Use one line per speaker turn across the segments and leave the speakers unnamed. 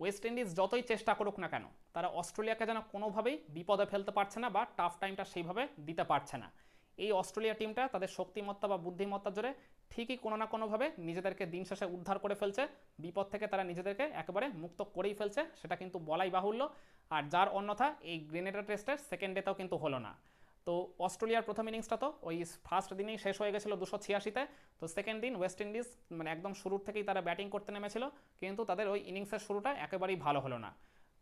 West Indies যতই চেষ্টা করুক না কেন, তারা অস্ট্রেলিয়াকে যেন কোনোভাবেই বিপদে ফেলতে পারছে না বা টাফ টাইমটা সেইভাবে দিতে পারছে না। এই অস্ট্রেলিয়া টিমটা তাদের শক্তিমত্তা বা বুদ্ধিমত্তার জোরে ঠিকই কোনো না কোনোভাবে নিজেদেরকে দিন শেষে উদ্ধার করে ফেলছে। বিপদ থেকে তারা নিজেদেরকে একেবারে মুক্ত করেই ফেলছে, সেটা কিন্তু বলাই বাহুল্য। আর যার অন্যথা এই গ্রেনেডার টেস্টের সেকেন্ড ডেতেও কিন্তু হলো না। তো অস্ট্রেলিয়ার প্রথম ইনিংসটা তো ওই ফার্স্ট দিনেই শেষ হয়ে গেছিল দুশো ছিয়াশিতে। তো সেকেন্ড দিন ওয়েস্ট ইন্ডিজ মানে একদম শুরুর থেকেই তারা ব্যাটিং করতে নেমেছিল, কিন্তু তাদের ওই ইনিংসের শুরুটা একেবারেই ভালো হলো না।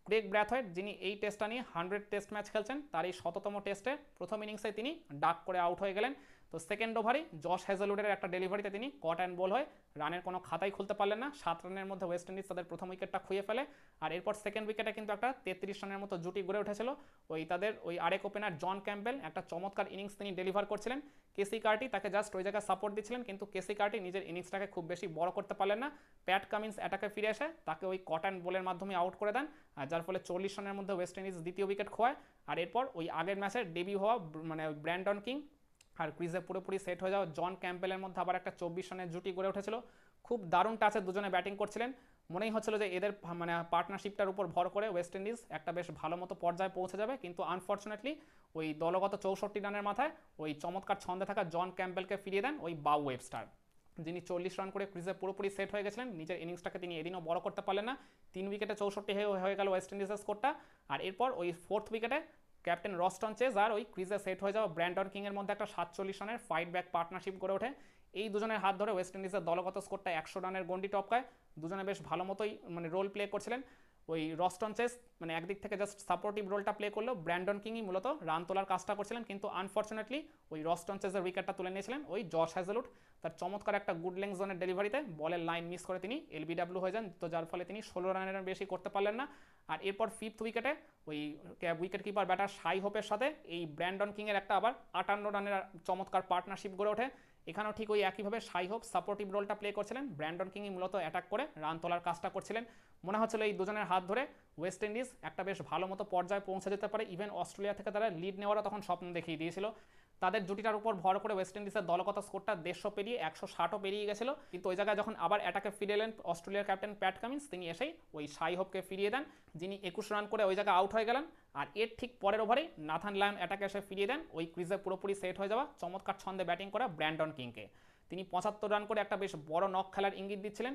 ক্রেগ ব্র্যাথয়েড যিনি এই টেস্টটা নিয়ে হান্ড্রেড টেস্ট ম্যাচ খেলছেন তার এই শততম টেস্টে প্রথম ইনিংসে তিনি ডাক করে আউট হয়ে গেলেন। তো সেকেন্ড ওভারই জশ হ্যাজেলউডের একটা ডেলিভারিতে তিনি কট অ্যান্ড বল হয় রানের কোনো খাতাই খুলতে পারলেন না। সাত রানের মধ্যে ওয়েস্ট ইন্ডিজ তাদের প্রথম উইকেটটা খুঁয়ে ফেলে। আর এরপর সেকেন্ড উইকেটে কিন্তু একটা তেত্রিশ রানের মতো জুটি গড়ে উঠেছিল। ওই তাদের ওই আরেক ওপেনার জন ক্যাম্পেল একটা চমৎকার ইনিংস তিনি ডেলিভার করছিলেন। কেসি কার্টি তাকে জাস্ট ওই জায়গায় সাপোর্ট দিচ্ছিলেন, কিন্তু কেসি কার্টি নিজের ইনিংসটাকে খুব বেশি বড় করতে পারলেন না। প্যাট কামিন্স অ্যাটাকে ফিরে এসে তাকে ওই কট অ্যান্ড বলের মাধ্যমে আউট করে দেন, আর যার ফলে চল্লিশ রানের মধ্যে ওয়েস্ট ইন্ডিজ দ্বিতীয় উইকেট খোয়ায়। আর এরপর ওই আগের ম্যাচের ডেবিউ হওয়া মানে ব্র্যান্ডন কিং আর ক্রিজে পুরোপুরি সেট হয়ে যাওয়া জন ক্যাম্পেলের মধ্যে আবার একটা চব্বিশ রানের জুটি গড়ে উঠেছিল। খুব দারুণ টাচে দুজনে ব্যাটিং করছিলেন। মনেই হচ্ছিল যে এদের মানে পার্টনারশিপটার উপর ভর করে ওয়েস্ট ইন্ডিজ একটা বেশ ভালো মতো পর্যায়ে পৌঁছে যাবে। কিন্তু আনফর্চুনেটলি ওই দলগত চৌষট্টি রানের মাথায় ওই চমৎকার ছন্দে থাকা জন ক্যাম্পেলকে ফিরিয়ে দেন ওই বাউ ওয়েবস্টার। যিনি চল্লিশ রান করে ক্রিজে পুরোপুরি সেট হয়ে গেছিলেন, নিজের ইনিংসটাকে তিনি এদিনও বড় করতে পারলেন না। তিন উইকেটে চৌষট্টি হয়ে হয়ে গেল ওয়েস্ট ইন্ডিজের স্কোরটা। আর এরপর ওই ফোর্থ উইকেটে ক্যাপ্টেন রস্টন চেজ আর ওই ক্রিজে সেট হয়ে যাওয়া ব্র্যান্ডন কিংয়ের মধ্যে একটা সাতচল্লিশ রানের ফাইট ব্যাক পার্টনারশিপ গড়ে ওঠে। এই দুজনের হাত ধরে ওয়েস্ট ইন্ডিজের দলগত স্কোরটা একশো রানের গন্ডি টপকায়। দুজনে বেশ ভালো মতোই মানে রোল প্লে করছিলেন। ওই রস্টন চেস মানে একদিক থেকে জাস্ট সাপোর্টিভ রোলটা প্লে করল। ব্র্যান্ডন কিংই মূলত রান তোলার কাজটা করছিলেন, কিন্তু আনফর্চুনেটলি ওই রস্টন চেসের উইকেটটা তুলে নিয়েছিলেন ওই জশ হ্যাজেলুট তার চমৎকার একটা গুড লেংস জোনের ডেলিভারিতে বলের লাইন মিস করে তিনি এলবিডাব্লিউ হয়ে যান, তো যার ফলে তিনি ষোলো রানের বেশি করতে পারলেন না। আর এরপর ফিফথ উইকেটে ওই উইকেট কিপার ব্যাটার সাই হোপের সাথে এই ব্র্যান্ডন কিংয়ের একটা আবার আটান্ন রানের চমৎকার পার্টনারশিপ গড়ে ওঠে। এখানেও ঠিক ওই একইভাবে সাই হোপ সাপোর্টিভ রোলটা প্লে করছিলেন। ব্র্যান্ডন কিংই মূলত অ্যাটাক করে রান তোলার কাজটা করছিলেন। মনে হচ্ছিল এই দুজনের হাত ধরে ওয়েস্ট ইন্ডিজ একটা বেশ ভালো মতো পর্যায়ে পৌঁছে যেতে পারে। ইভেন অস্ট্রেলিয়া থেকে তারা লিড নেওয়ারও তখন স্বপ্ন দেখিয়ে দিয়েছিল। তাদের জুটিটার উপর ভর করে ওয়েস্ট ইন্ডিজের দলগত স্কোরটা দেড়শো পেরিয়ে একশো ষাটও পেরিয়ে গেছিল। কিন্তু ওই জায়গায় যখন আবার অ্যাটাকে ফিরে এলেন অস্ট্রেলিয়ার ক্যাপ্টেন প্যাট কামিন্স তিনি এসেই ওই সাই হোপকে ফিরিয়ে দেন, যিনি একুশ রান করে ওই জায়গায় আউট হয়ে গেলেন। আর এর ঠিক পরের ওভারেই নাথান লায়ন অ্যাটাকে এসে ফিরিয়ে দেন, ওই ক্রিজে পুরোপুরি সেট হয়ে যাওয়া চমৎকার ছন্দে ব্যাটিং করা ব্র্যান্ডন কিংকে তিনি পঁচাত্তর রান করে একটা বেশ বড় নক খেলার ইঙ্গিত দিচ্ছিলেন।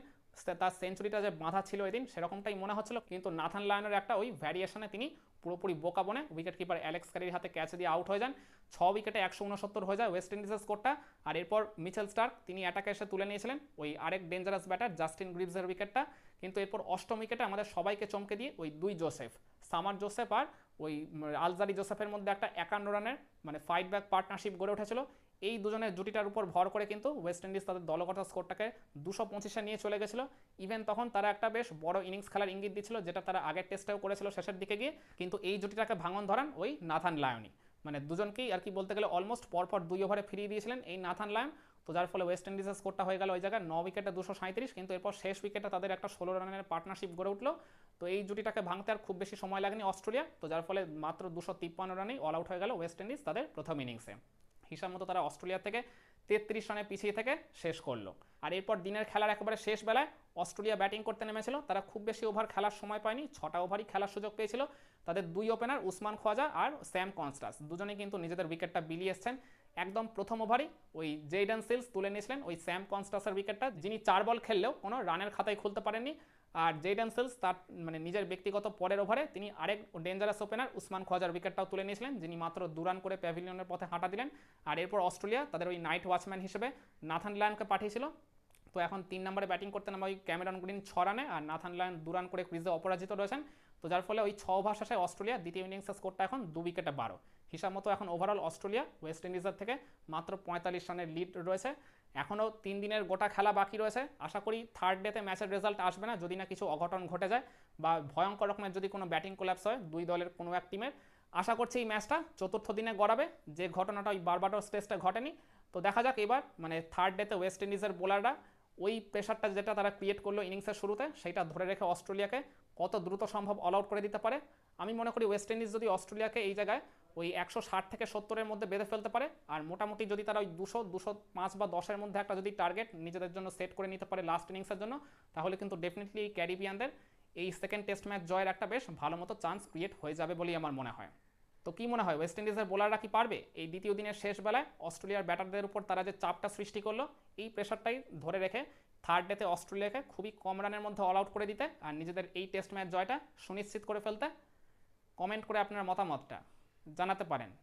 তার সেঞ্চুরিটা যে বাঁধা ছিল এদিন, সেরকমটাই মনে হচ্ছিল। কিন্তু নাথান লায়নের একটা ওই ভ্যারিয়েশনে তিনি পুরোপুরি বোকা বনে। উইকেট কিপার অ্যালেক্স কারির হাতে ক্যাচ দিয়ে আউট হয়ে যান। ছ উইকেটে একশো উনসত্তর হয়ে যায় ওয়েস্ট ইন্ডিজের স্কোরটা আর এরপর মিচেল স্টার্ক তিনি অ্যাটাকে এসে তুলে নিয়েছিলেন ওই আরেক ডেঞ্জারাস ব্যাটার জাস্টিন গ্রিভসের উইকেটটা কিন্তু এরপর অষ্টম উইকেটে আমাদের সবাইকে চমকে দিয়ে ওই দুই জোসেফ সামার জোসেফ আর ওই আলজারি জোসেফের মধ্যে একটা একান্ন রানের মানে ফাইট ব্যাক পার্টনারশিপ গড়ে উঠেছিল। এই দুজনের জুটিটার উপর ভর করে কিন্তু ওয়েস্ট ইন্ডিজ তাদের দলগত স্কোরটাকে দুশো পঁচিশে নিয়ে চলে গেছিল। ইভেন তখন তারা একটা বেশ বড় ইনিংস খেলার ইঙ্গিত দিচ্ছিল, যেটা তারা আগের টেস্টেও করেছিল শেষের দিকে গিয়ে। কিন্তু এই জুটিটাকে ভাঙন ধরান ওই নাথান লায়নি মানে দুজনকেই আর কি বলতে গেলে অলমোস্ট পরপর দুই ওভারে ফিরিয়ে দিয়েছিলেন এই নাথান লায়ন তো যার ফলে ওয়েস্ট ইন্ডিজের স্কোরটা হয়ে গেল ওই জায়গায় ন উইকেটে দুশো সাঁত্রিশ কিন্তু এরপর শেষ উইকেটে তাদের একটা ষোলো রানের পার্টনারশিপ গড়ে উঠল। তো এই জুটিটাকে ভাঙতে আর খুব বেশি সময় লাগেনি অস্ট্রেলিয়া তো যার ফলে মাত্র দুশো তিপ্পান্ন রানেই অল আউট হয়ে গেল ওয়েস্ট ইন্ডিজ তাদের প্রথম ইনিংসে হিসাব মতো তারা অস্ট্রেলিয়া থেকে তেত্রিশ রানে পিছিয়ে থেকে শেষ করল। আর এরপর দিনের খেলার একেবারে শেষ বেলায় অস্ট্রেলিয়া ব্যাটিং করতে নেমেছিল। তারা খুব বেশি ওভার খেলার সময় পায়নি, ছটা ওভারই খেলার সুযোগ পেয়েছিল। তাদের দুই ওপেনার উসমান খোয়াজা আর স্যাম কনস্টাস। দুজনেই কিন্তু নিজেদের উইকেটটা বিলিয়ে এসছেন। একদম প্রথম ওভারই ওই জেইডান সিলস তুলে নিয়েছিলেন ওই স্যাম কনস্টাসের উইকেটটা। যিনি চার বল খেললেও কোনো রানের খাতায় খুলতে পারেননি। আর জেডেন সেলস তার মানে নিজের ব্যক্তিগত পরের ওভারে তিনি আরেক ডেঞ্জারাস ওপেনার উসমান খোয়াজার উইকেটটাও তুলে নিয়েছিলেন, যিনি মাত্র দুরান করে প্যাভিলিয়নের পথে হাঁটা দিলেন। আর এরপর অস্ট্রেলিয়া তাদের ওই নাইট ওয়াচম্যান হিসেবে নাথান লায়নকে পাঠিয়েছিল। তো এখন তিন নম্বরে ব্যাটিং করতে নামে ওই ক্যামেরন গ্রিন ছ রানে আর নাথান লায়ন দুরান করে ক্রিজে অপরাজিত রয়েছেন। তো যার ফলে ওই ছ ওভার শেষে অস্ট্রেলিয়া দ্বিতীয় ইনিংসের স্কোরটা এখন দু উইকেটে বারো। হিসাব মতো এখন ওভারঅল অস্ট্রেলিয়া ওয়েস্ট ইন্ডিজের থেকে মাত্র পঁয়তাল্লিশ রানের লিড রয়েছে। এখনও তিন দিনের গোটা খেলা বাকি রয়েছে। আশা করি থার্ড ডেতে ম্যাচের রেজাল্ট আসবে না, যদি না কিছু অঘটন ঘটে যায় বা ভয়ঙ্কর রকমের যদি কোনো ব্যাটিং কোল্যাপস হয় দুই দলের কোনো এক টিমের আশা করছি এই ম্যাচটা চতুর্থ দিনে গড়াবে, যে ঘটনাটা ওই বারবাটোস টেস্টে ঘটেনি। তো দেখা যাক এবার মানে থার্ড ডেতে ওয়েস্ট ইন্ডিজের বোলাররা ওই প্রেশারটা যেটা তারা ক্রিয়েট করল ইনিংসের শুরুতে, সেটা ধরে রেখে অস্ট্রেলিয়াকে কত দ্রুত সম্ভব অল আউট করে দিতে পারে। আমি মনে করি ওয়েস্ট ইন্ডিজ যদি অস্ট্রেলিয়াকে এই জায়গায় ওই একশো ষাট থেকে সত্তরের মধ্যে বেঁধে ফেলতে পারে। আর মোটামুটি যদি তারা ওই দুশো দুশো পাঁচ বা দশের মধ্যে একটা যদি টার্গেট নিজেদের জন্য সেট করে নিতে পারে লাস্ট ইনিংসের জন্য, তাহলে কিন্তু ডেফিনেটলি ক্যারিবিয়ানদের এই সেকেন্ড টেস্ট ম্যাচ জয়ের একটা বেশ ভালো মতো চান্স ক্রিয়েট হয়ে যাবে বলেই আমার মনে হয়। তো কি মনে হয়? ওয়েস্ট ইন্ডিজের বোলাররা কি পারবে? এই দ্বিতীয় দিনের শেষ বেলায় অস্ট্রেলিয়ার ব্যাটারদের উপর তারা যে চাপটা সৃষ্টি করল, এই প্রেশারটাই ধরে রেখে থার্ড ডেতে অস্ট্রেলিয়াকে খুবই কম রানের মধ্যে অল আউট করে দিতে আর নিজেদের এই টেস্ট ম্যাচ জয়টা সুনিশ্চিত করে ফেলতে। কমেন্ট করে আপনার মতামতটা। জানাতে পারেন।